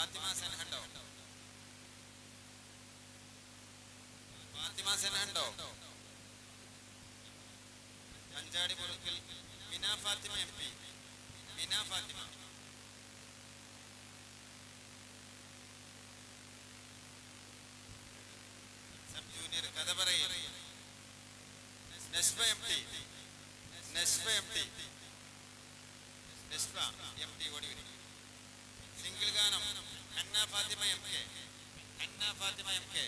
ഫാത്തിമ സെൻഹണ്ടോ ഫാത്തിമ സെൻഹണ്ടോ അഞ്ചാടി മുറുക്കിൽ മിന Fathima M P. മിന Fathima. Sub junior കഥ പറയും. Nasba M T Nasba M T single ഗാനം. Hanna Fathima M K. Hanna Fathima M K.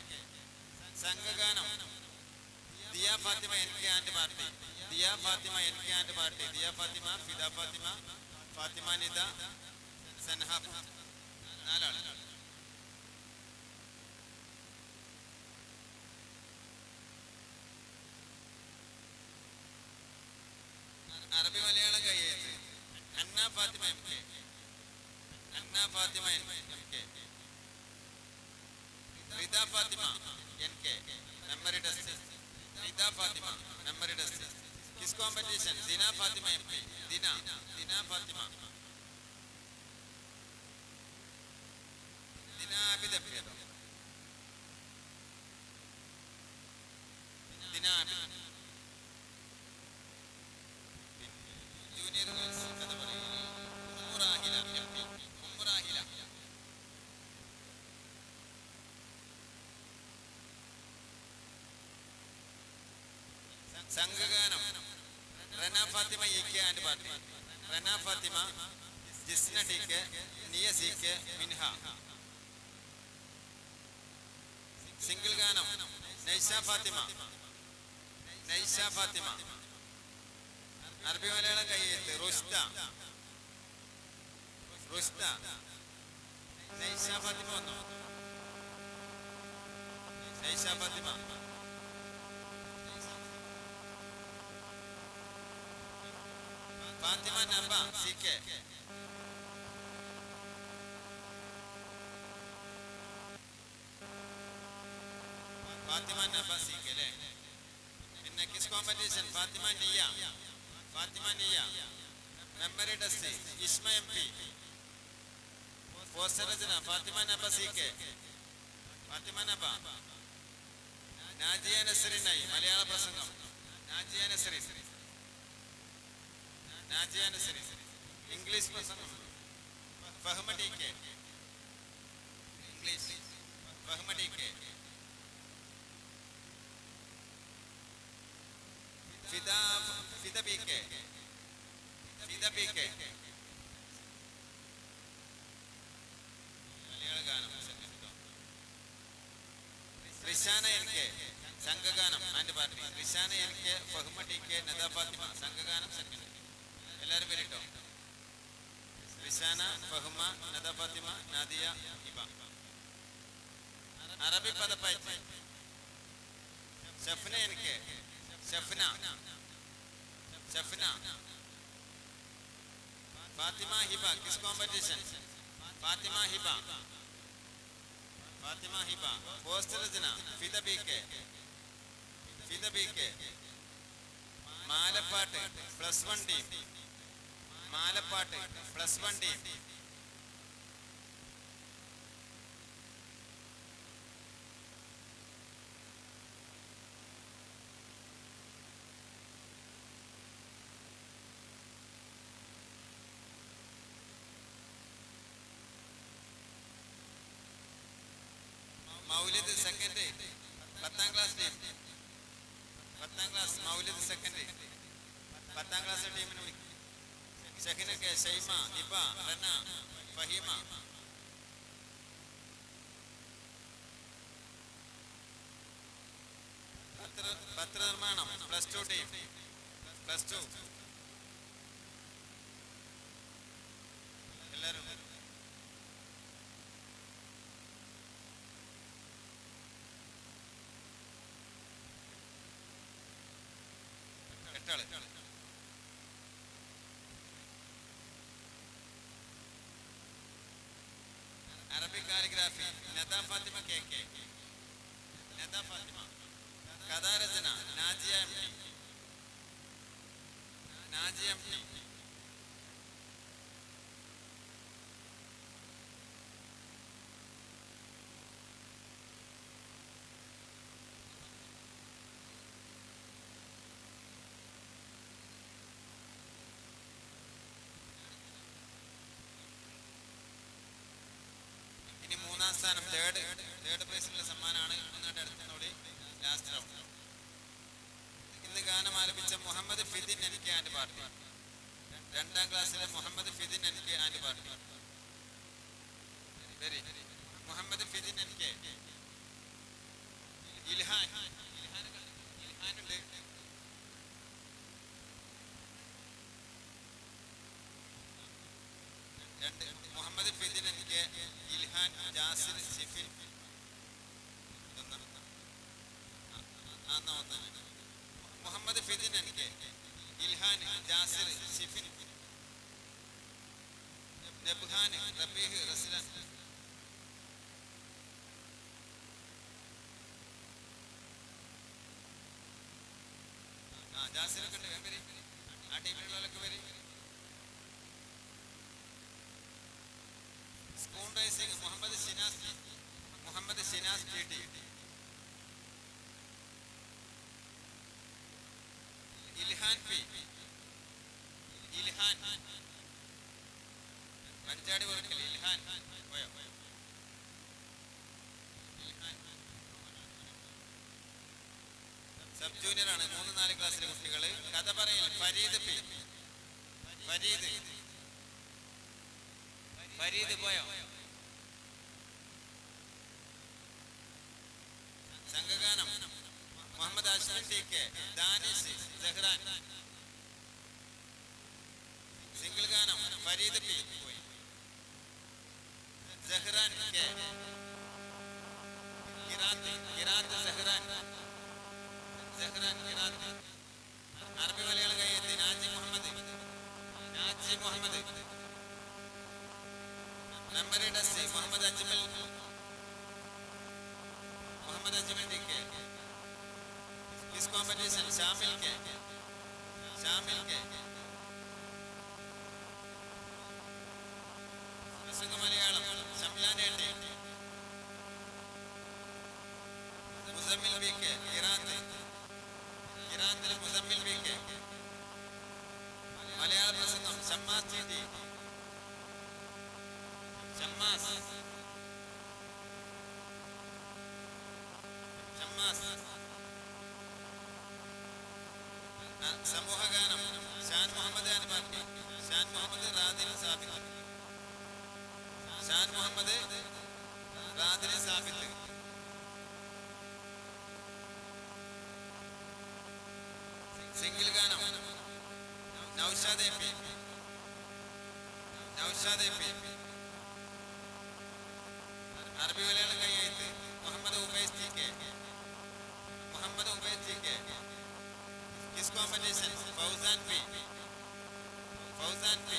സംഘഗാനം. Diya Fathima N K and party. Diya Fathima N K and party. Diya Fathima Fida Fathima Fathima Nitha Sanha നാലാൾ അറബി Malayalam കയ്യെഴുത്ത് Anna Fathima M K. Anna Fathima N K Rida Fathima N K memory test Fathima memory test competition Dina Fathima M P Dina Dina Fathima ദിന P കേട്ടോ ദിന Abid junior girls കഥ പറയുന്നത് Ummurahila M P Ummurahila സംഘഗാനം. Rana Fathima E K and Rana Fathima Jisna T K Niya C K Minha. Single ഗാനം നൈഷ ഫാത്തിമ. നൈഷ ഫാത്തിമ. അറബി മലയാളം കയ്യെഴുത്ത് റുഷ്ത. റുഷ്ത. നൈഷ ഫാത്തിമ വന്നു. Naisha Fathima. Fathima Naba C K Fathima Naba C K അല്ലേ പിന്നെ quiz competition Fathima Niya Fathima Niya memory test Isma M P poster രചന Fathima Naba C K Fathima Naba Najiya നസറിനായി മലയാള പ്രസംഗം Najiya Nasrin Najiya English English ബഹുമതി K Fida and party Rishana N K ബഹുമതി K Fathima സംഘഗാനം സംഗീതം എല്ലാവരും പേരിട്ടോ റിഷാന ഫഹ്മ നദ ഫാത്തിമ നാദിയ ഇബ അറബി പദപ്പയറ്റ് ഷഫ്ന എനിക്ക്. Shafna. Shafna. Fathima Hiba quiz competition. Fathima Hiba. Fathima Hiba. Post രചന Fida B K. Fida B K. മാലപ്പാട്ട് plus one team. മാലപ്പാട്ട് പ്ലസ് വൺ ടീം മൗലിദ് second പത്താം ക്ലാസ് ടീം പത്താം ക്ലാസ് മൗലിദ് സെക്കൻഡ് പത്താം ക്ലാസ് ടീമിന് വിളിക്കും. ഷഹിനക്ക് ഷൈമ ഇബ റന ഫഹീമ പത്ര പത്രനിർമ്മാണം plus two team plus two എല്ലാവരും എട്ടാൾ Arabic calligraphy. Latha Fathima K K. Latha Fathima. കഥാരചന Najiya M T Najiya M T അവസാനം തേർഡ് തേർഡ് പ്രൈസിലുള്ള സമ്മാനമാണ്. ഒന്നാണ്ട് അടുത്തോളി ലാസ്റ്റ് റൗണ്ട് ഇന്ന് ഗാനം ആലപിച്ച മുഹമ്മദ് ഫിദിൻ എനിക്ക് ആൻഡ് പാർട്ടി. രണ്ടാം ക്ലാസ്സിലെ മുഹമ്മദ് ഫിദിൻ എനിക്ക് and party. Very Muhammad Fidin എനിക്ക്. ഇൽഹാൻ. ഇൽഹാനുണ്ട് രണ്ട്. എന്നാ ഒന്ന് മുഹമ്മദ് ഫിദിൻ എനിക്ക് ഇൽഹാൻ ജാസിർ ഷിഫിൻ റബീഹ് ജാസിറൊക്കെ ഉണ്ട് വരി. ആ ടീമിലുള്ളവരൊക്കെ വരി spoon raising Muhammad Sinas Muhammad Sinas T T Ilhan P. Ilhan. മഞ്ചാടി വർക്കൽ ഇൽഹാൻ. പോയോ? സബ് ജൂനിയർ ആണ്. മൂന്ന് നാല് ക്ലാസ്സിലെ കുട്ടികൾ കഥ പറയൽ ഫരീദ് പി. ഫരീദ്. ഫരീദ് പോയോ സംഘഗാനം Muhammad Ashraf T K Danis Sehran single ഗാനം ഫരീദ് പി പോയി Zehran K കിറാത്ത് കിറാത്ത് Zehran Zehran കിറാത്ത് Arabi Malayala കയ്യെത്തി Naji Muhammad Naji Muhammad memory test Muhammad Ajmal Muhammad Ajmal T K quiz competition Shamil K Shamil Malayalam Shamlan Muzammil V K ഇറാത്ത് ഇറാത്തിൽ Muzammil V K Malayala പ്രസംഗം ഷമ്മാസ് ഷമ്മാസ് ആ, സമൂഹഗാനം Shan Muhammad Khan party Shan Muhammad Radil Sabith Shan Muhammad Radil Sabith. Single ഗാനം. Naushad A P. Naushad A P. Arabi Malayalam കയ്യെഴുത്ത് Muhammad Ubais T K. Muhammad Ubais T K. Quiz competition Fauzan P. Fauzan P.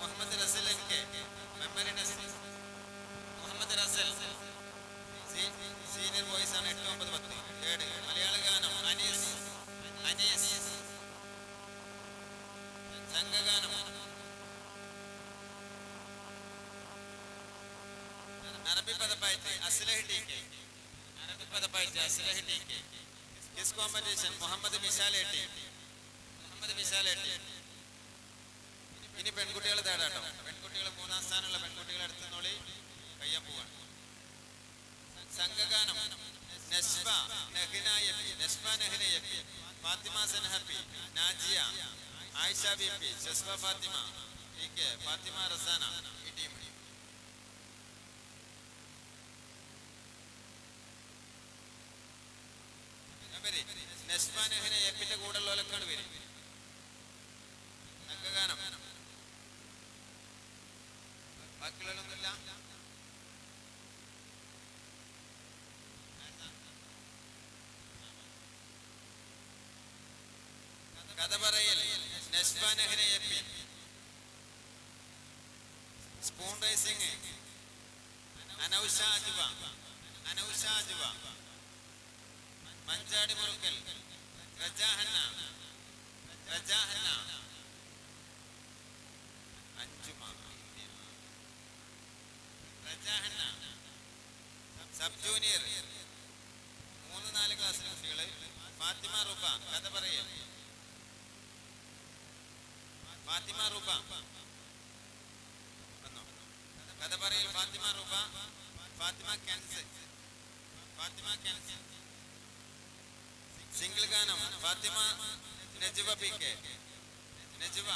Muhammad Rasal N K. Memory test. Muhammad senior Malayala ഗാനം അനീസ്. അനീസ്. അറബി അറബി മുഹമ്മദ് മുഹമ്മദ് ഇനി പെൺകുട്ടികൾ തേടാട്ടോ. പെൺകുട്ടികൾ മൂന്നാം സ്ഥാനമുള്ള പെൺകുട്ടികളെ അടുത്തുനോളി കയ്യാൻ പോവാണ് സംഘഗാനം Nasba Nahna A P Fathima Sanha Najiya Ayisha B P Shasba Fathima K Fathima Rasana ഈ ടീം നസ്ബ നഹ്ന എപ്പിന്റെ കൂടെ ഉള്ളവരൊക്കെയാണ് വരി സംഘഗാനം ബാക്കിയുള്ളവരൊന്നുമില്ല കഥ പറയൽ. Nasba Nahna E P spoon raising Anousha Ajuva. Anousha Ajuva. മഞ്ചാടി മുറുക്കൽ. റജാഹന്ന റജാഹന്ന റജാഹന്ന സബ് ജൂനിയർ മൂന്ന് നാല് ക്ലാസ്സിലെ കുട്ടികൾ ഫാത്തിമ റുബ കഥ പറയൽ ഫാത്തിമ പറയൽ ഫാത്തിമ റുബ ഫാത്തിമ കെൻസ് സിംഗിൾ ഗാനം. Fathima Najuva P K. Najuva.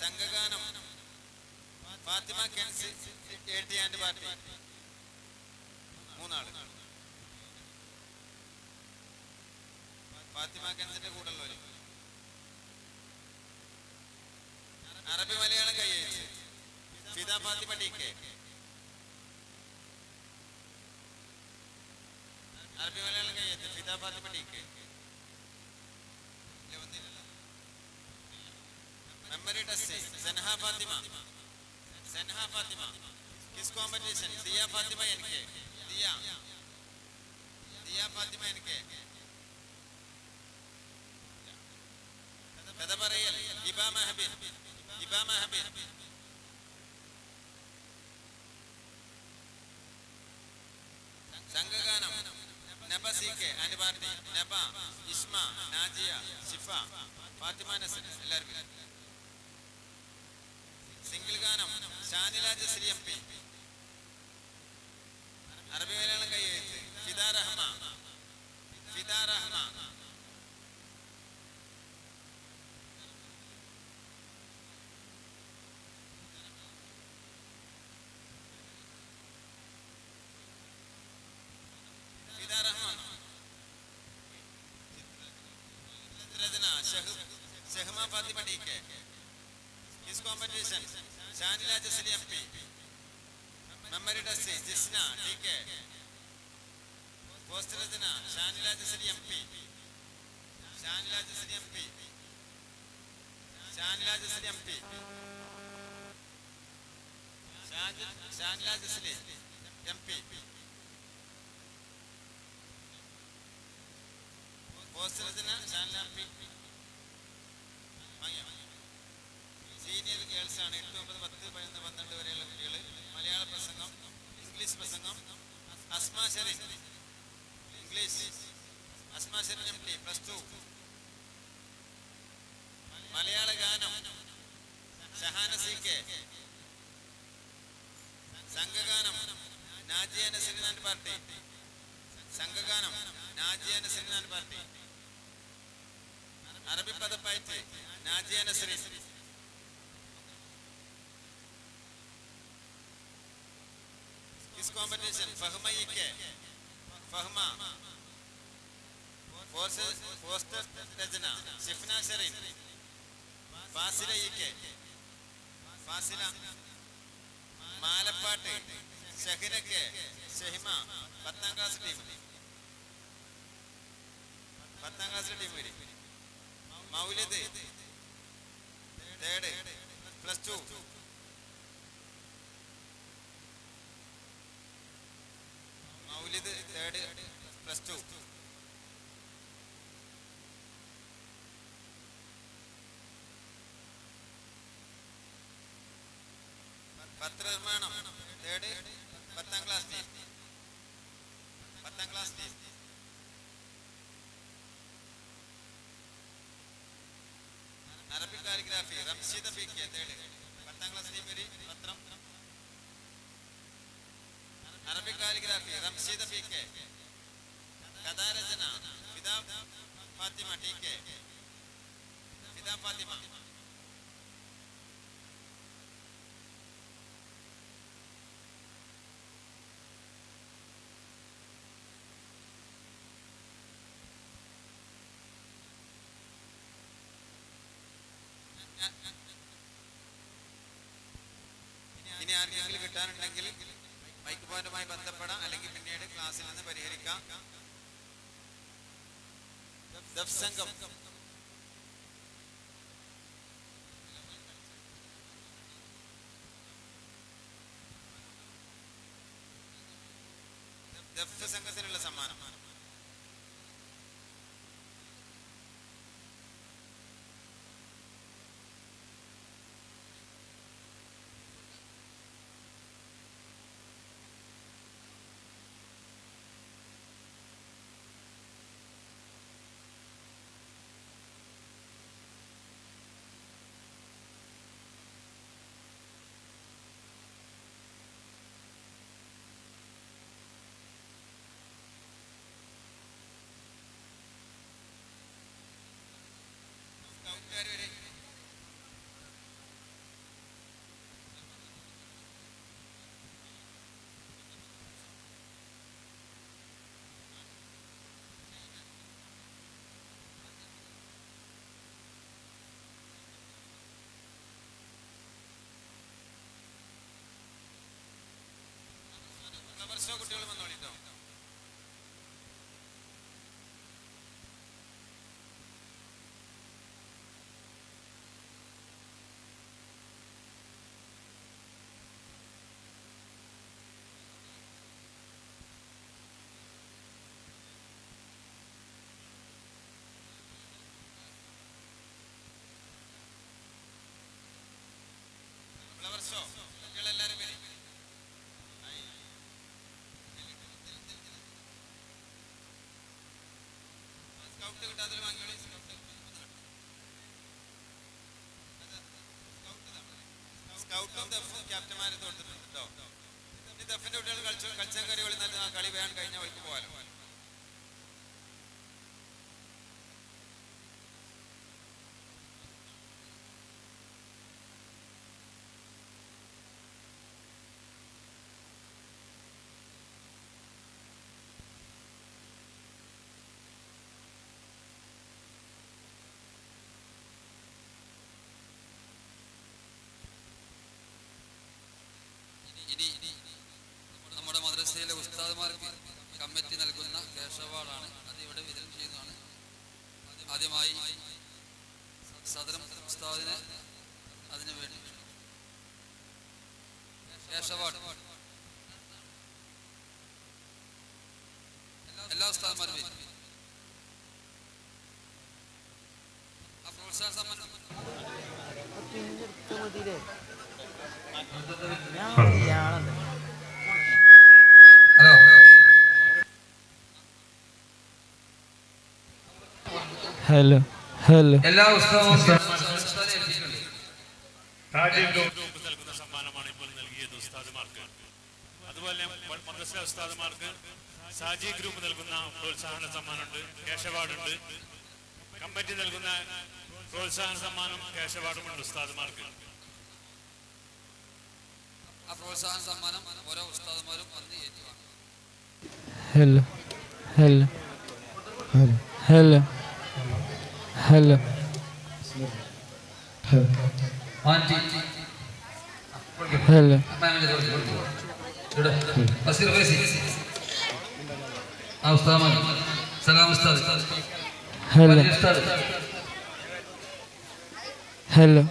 സംഘഗാനം. Fathima Kens A T and party. മൂന്നാൾ. ഫാത്തിമ കെൻസിന്റെ കൂടെ ഉള്ളവര് അറബി മലയാളം കൈയച്ച് ഫിദ ഫാത്തിമ ടി കെ അറബി മലയാളം കൈയച്ച് ഫിദ ഫാത്തിമ ടി കെ ഇല്ല, വന്നില്ലല്ലോ. Memory test Senha Fathima Senha Fathima quiz competition Diya Fathima N K Diya Diya Fathima N K കഥ പറയൽ Iba Mahabin Iba Mahabin സംഘഗാനം Naba C K and party Naba Isma Najiya Shifa Fathima എല്ലാവർക്കും സിംഗിൾ ഗാനം Shanila ജസ്രി M P അറബി മലയാളം കൈയെഴുത്ത് ഫിദ റഹ്മ ഫിദ റഹ്മ ഫിദ റഹ്മാൻ ചിത്രരചന ഷഹ് Shahma Fathima T K quiz competition Shanila Jasli M P memory test Jisna T K post രചന Shanila Jasli M P Shanila Jasli M P Shanila Jasli M P Shanila Jasli M P post രചന Shanila M P വാങ്ങിയോ senior girls ആണ് എട്ട് ഒമ്പത് പത്ത് പതിനൊന്ന് പന്ത്രണ്ട് വരെയുള്ള കുട്ടികൾ മലയാള പ്രസംഗം ഇംഗ്ലീഷ് പ്രസംഗം Asma Sherin English Asma Sherin M T plus two Malayala ഗാനം ഷഹാന സി കെ സംഘഗാനം നാജിയ നസരിനാൻ പാർട്ടി സംഘഗാനം Najiya നസരിനാൻ party Arabi പദപ്പായിട്ട് Najiya Nasrin quiz competition Fahma E K Fahma poster poster രചന ഷിഫ്ന ഷെറിൻ ഫാസില ഇ കെ ഫാസില മാലപ്പാട്ട് ഷഹിന കെ ഷഹിമ പത്താം ക്ലാസ് ടീം പത്താം ക്ലാസ് ടീം വരും മൗലിദ് third plus two മൗലിദ് third plus two പത്രനിർമ്മാണം തേർഡ് പത്താം ക്ലാസ് പത്താം class team Arabic calligraphy Ramsheeda P K third പത്താം ക്ലാസ് വരി പത്രം. Arabic calligraphy Ramsheeda P K. കഥാരചന Fida Fathima T K. Fida Fathima ഇനി ആർക്കെങ്കിലും കിട്ടാനുണ്ടെങ്കിൽ മൈക്ക് പോയിന്റുമായി ബന്ധപ്പെടാം. അല്ലെങ്കിൽ പിന്നീട് ക്ലാസ്സിൽ നിന്ന് പരിഹരിക്കാം. സംഘം സംഘത്തിനുള്ള സമ്മാനം. വർഷോ കുട്ടികൾ വന്നോളിട്ടോ ഫ്ലവർഷോ സ്കൗട്ട് ദഫും ക്യാപ്റ്റന്മാരെ കൊടുത്തിട്ടുണ്ട് കേട്ടോ ഇനി ദഫിന്റെ കുട്ടികൾ കളിച്ചു കളിച്ചാൽ കയറി വിളിന്നിട്ട് നല്ല കളി വേണം കഴിഞ്ഞാൽ അവർക്ക് പോകാലോ ഇനി നമ്മുടെ മദ്രസയിലെ ഉസ്താദ്മാർക്ക് കമ്മിറ്റി നൽകുന്ന ക്യാഷ് അവാർഡാണ് അത് ഇവിടെ വിതരണം ചെയ്യുന്നതാണ്. ആദ്യമായി സദരം ഉസ്താദിനെ അതിനു വേണ്ടി ക്യാഷ് എല്ലാ ഉസ്താദ്മാരും ഞാൻ പ്രോത്സാഹന ഹലോ ഹലോ എല്ലാ നൽകുന്ന സമ്മാനമാണ് ഇപ്പോൾ നൽകിയത് ഉസ്താദുമാർക്ക്. അതുപോലെ മദ്രസ ഉസ്താദുമാർക്ക് സാജി ഗ്രൂപ്പ് നൽകുന്ന പ്രോത്സാഹന സമ്മാനമുണ്ട്. കേശവാർഡുണ്ട് കമ്മിറ്റി നൽകുന്ന പ്രോത്സാഹന സമ്മാനം കേശവാർഡുമുണ്ട് ഉസ്താദുമാർക്ക്. ആ പ്രോത്സാഹന സമ്മാനം ഓരോ ഉസ്താദുമാരും വന്ന് hello hello hello hello hello aunty hello manager ഇവിടെ ബഷീർ ഫൈസി ആ ഉസ്താദ് സലാം ഉസ്താദ് ഹലോ വലിയ ഉസ്താദ് ഹലോ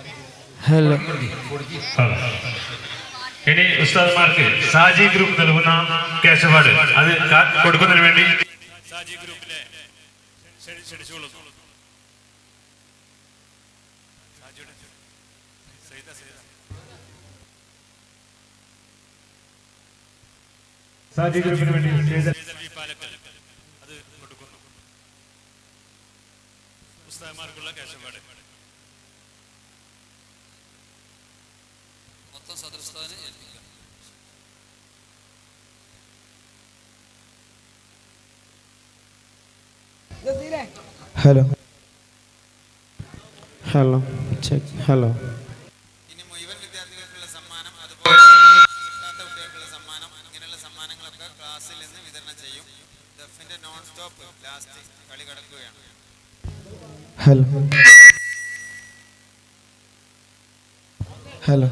ഹലോ ഇനി ഉസ്താദുമാർക്ക് സാജി ഗ്രൂപ്പ് നൽകുന്ന ക്യാഷ് അവാർഡ് അത് കാ- കൊടുക്കുന്നതിന് വേണ്ടി. സാജി ഗ്രൂപ്പിലെ ക്ഷണിച്ചോളൂ സാജിയുടെ സൈദ സൈദ സാജി ഗ്രൂപ്പിന് വേണ്ടി പാലക്കൽ അത് കൊടുക്കുന്നു ഉസ്താദന്മാർക്കുള്ള ക്യാഷ് അവാർഡ് മൊത്തം സദർ ഉസ്താദിനെ ഏൽപ്പിക്കാം hello hello check hello hello hello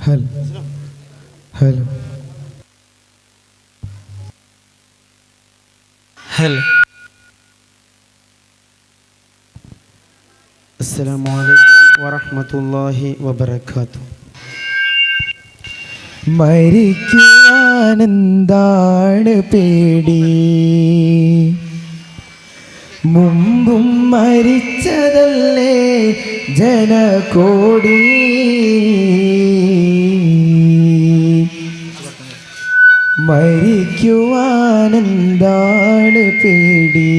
hello hello. Hello. അസ്സലാമു അലൈക്കും വറഹ്മത്തുള്ളാഹി വബറകാതുഹു. മരിക്കുവാനെന്താണ് പേടി? മുമ്പും മരിച്ചതല്ലേ ജനകോടി? മരിക്കുവാനെന്താണ് പേടി?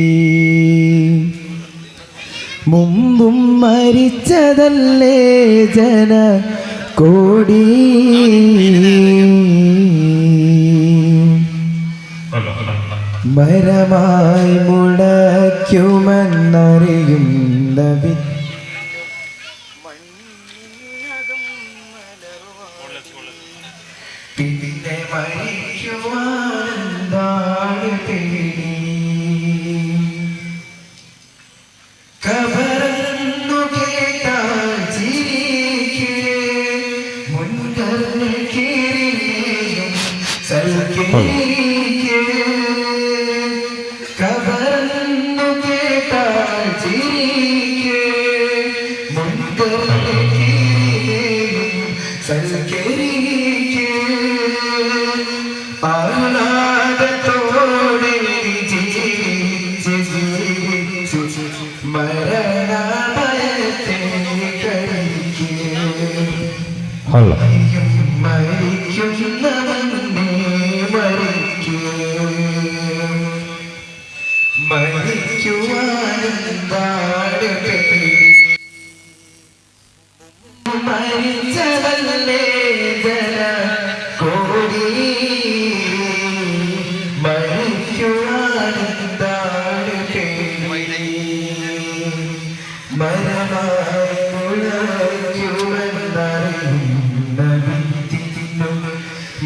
മുമ്പും മരിച്ചതല്ലേ ജന കോടി? മരമായി മുളയ്ക്കുമെന്നറിയുന്ന വി മരിക്കുവാനെന്താണ് പേടി മരിച്ചതല്ലേ ജന കോടി? മരിക്കുവാനെന്താണ് പേടി. മരമായി മുളയ്ക്കുമെന്നറിയുന്ന വിത്തിനും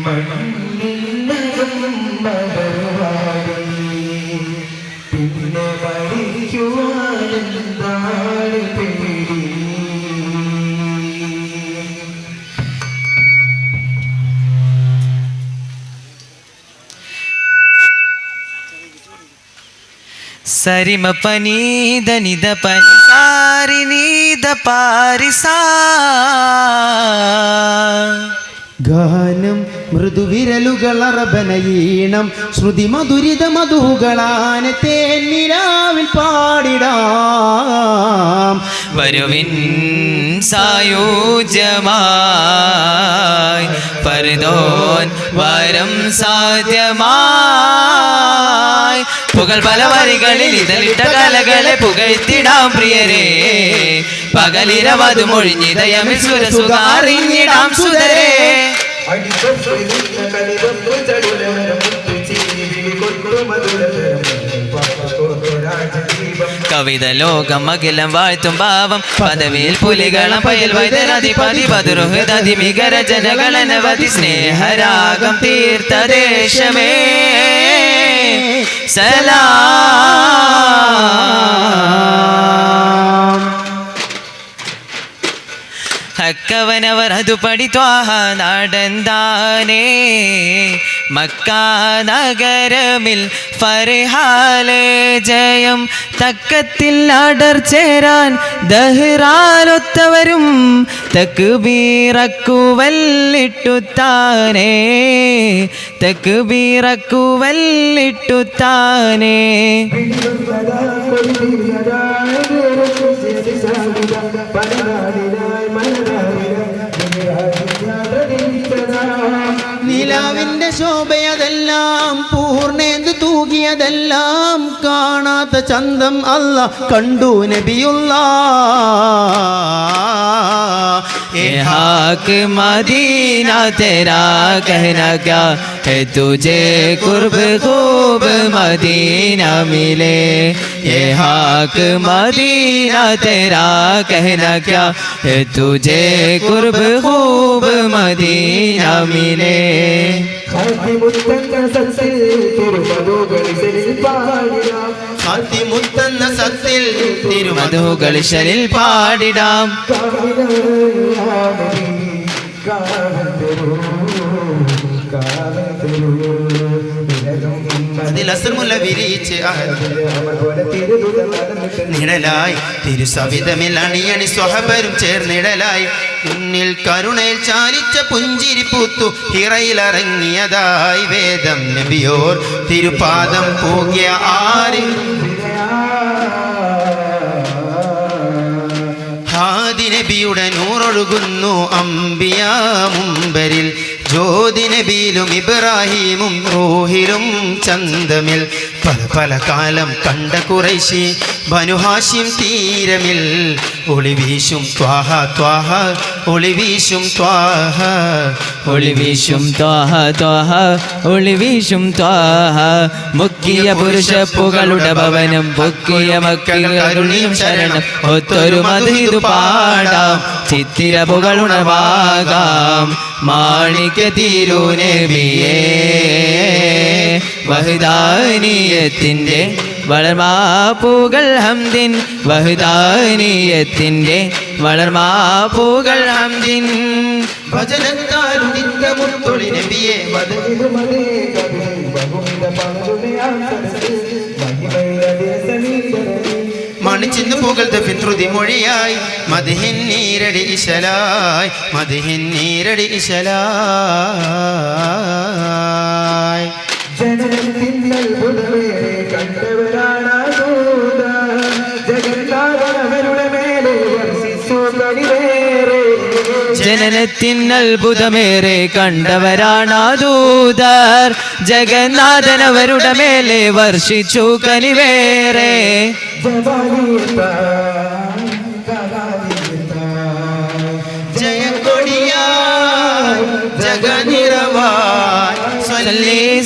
മണ്ണിനകം സരിമ പനീത നിത പനി സാരി നീത പാരിസാ. ഗാനം മൃദുവിരലുകൾ അറബനയീണം ശ്രുതി മധുരിത മധുകളാന തേന്നിരാവിൽ പാടിടാം. വരുവിൻ സായോജ്യമായി പരതോൻ വരം സാധ്യമായി. പുകൾ പല വരികളിൽ ഇതളിട്ട കലകളെ പുകഴ്ത്തിടാം പ്രിയരെ. പകലിരവത് മൊഴിഞ്ഞിതയമിൽ സുരസുഖാറിഞ്ഞിടാം സുതരേ കവിത ലോകം അഖിലം വാഴ്ത്തും ഭാവം പദവിയിൽ പുലികളം പയൽ വൈദ്യനധിപതി പതുരുഹൃദി മികര ജനകളനവധി സ്നേഹരാഗം തീർത്ത ಸಲಾಮ್ ಹಕ್ಕವನವರದು ಪಡಿತ್ವಾ ನಾಡಂದಾನೇ. പഠിത്വാഹ നടന്താനേ മക്ക നഗരമിൽ ഫർഹാലെ ജയം. തക്കത്തിൽ അടർ ചേരാൻ ദഹ്റാലൊത്തവരും തക്ക് ബീറക്കുവല്ലിട്ടുത്താനേ തക്ക് ബീറക്കുവല്ലിട്ടുത്താനേ നിലാവിന്റെ ശോഭയതെല്ലാം പൂർണ്ണേന്ത് തൂകിയതെല്ലാം കാണാത്ത ചന്തം അല്ല കണ്ടു നബിയുള്ള ए हाक मदीना तेरा कहना क्या है तुझे कुर्ब खूब मदीना मिले ये हाक मदीना तेरा कहना क्या है तुझे कुर्ब खूब मदीना मिले മുത്തെന്ന സത്തിൽ തിരുമധുകൾ ശരിൽ പാടിടാം അതിൽ നിഴലായി. തിരുസവിധമിൽ അണിയണി സ്വഹബരും ചേർന്നിടലായി. മുന്നിൽ കരുണയിൽ ചാലിച്ച പുഞ്ചിരി പൂത്തു ഹിറയിലിറങ്ങിയതായി വേദം നബിയോർ. തിരുപാദം പൂകിയ ആര് ഹാദി നബിയുടെ നൂറൊഴുകുന്നു അമ്പിയ മുമ്പരിൽ ജ്യോതി നബിയിലും ഇബ്രാഹീമും റൂഹിലും ചന്തമിൽ. പല പല കാലം കണ്ട കുറൈശി ബനുഹാശിം തീരമിൽ. ഒളിവീശും ത്വാഹ ത്വാഹ ഒളിവീശും ത്വാഹ. ഒളിവീശും ത്വാഹ ത്വാഹ ഒളിവീശും ത്വാഹ. മുക്കിയ പുരുഷപ്പുകളുടെ ഭവനം പൊക്കിയ മക്കൾ കരുണിയും ശരണം. ഒത്തൊരു മധു പാടാം ചിത്തിരപുകളുണവാകാം മാണിക്യ തിരുനബിയേ വഹദാനീയത്തിന്റെ വളർമാപ്പൂകൾ ഹംദിൻ വഹദാനീയത്തിന്റെ വളർമാപ്പൂകൾ ഹംദിൻ. ഭജനത്താരുദിന്റെ മുത്തൊളി നബിയെ മണിച്ചിന്ന് പുകഴ്ത്ത പിതൃതി മൊഴിയായി. മതിഹിൻ നീരടി ഇശലായി. മതിഹിൻ നീരടി ഇശലായി. ജനനത്തിന്നൽ അത്ഭുതമേറെ കണ്ടവരാണ് കണ്ടവരാണാദൂതർ ജഗന്നാഥനവരുടെ മേലെ വർഷിച്ചു കനിവേറെ.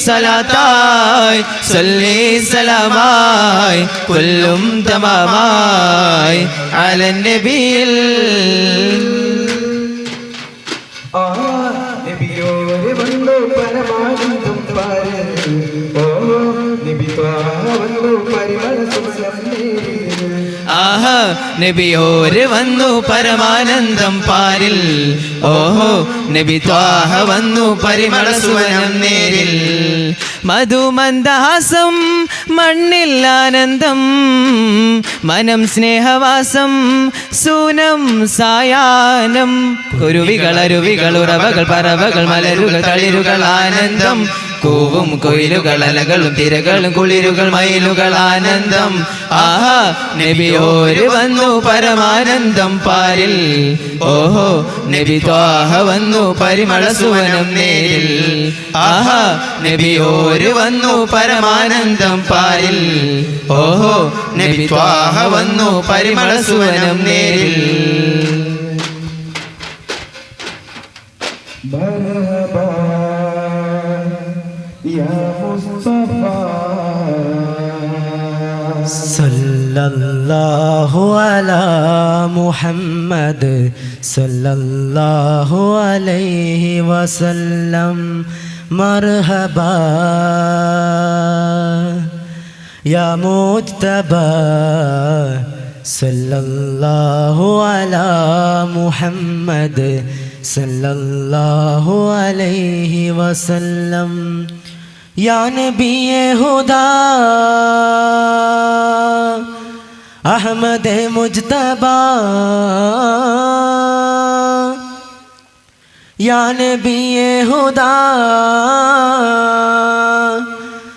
സലാത്തായി സല്ലി സലാമായി കൊല്ലും തമാമായി അലൻ നബിയിൽ. ആ നബിയോരെ വന്നു പരമാനന്ദം ആഹ് നബിയോര് വന്നു പരമാനന്ദം പാരിൽ. ഓഹോ നബി ത്വാഹ വന്നു പരിമള സുവനം നേരിൽ. മധുമന്ദഹാസം മണ്ണിൽ ആനന്ദം. മനം സ്നേഹവാസം സൂനം സായാനം കുരുവികൾ അരുവികൾ ഉറവകൾ പറവകൾ മലരുകൾ തളിരുകൾ ആനന്ദം. കൂവും കൊയിലുകൾ അലകളും തിരകളും കുളിരുകൾ മയിലുകൾ ആനന്ദം. ആഹാ നബിയോര് വന്നു പരമാനന്ദം പാരിൽ. ഓഹോ നബി ത്വാഹ വന്നു പരിമള സുവനം നേരിൽ. ആഹാ നബിയോര് വന്നു പരമാനന്ദം പാരിൽ. ഓഹോ നബി ത്വാഹ വന്നു പരിമള സുവനം നേരിൽ. يا مصطفى. صلى الله على محمد صلى الله عليه وسلم. مرحبا. يا مجتبى. صلى الله على محمد صلى الله عليه وسلم. يا نبي هدى أحمد مجتبى يا نبي هدى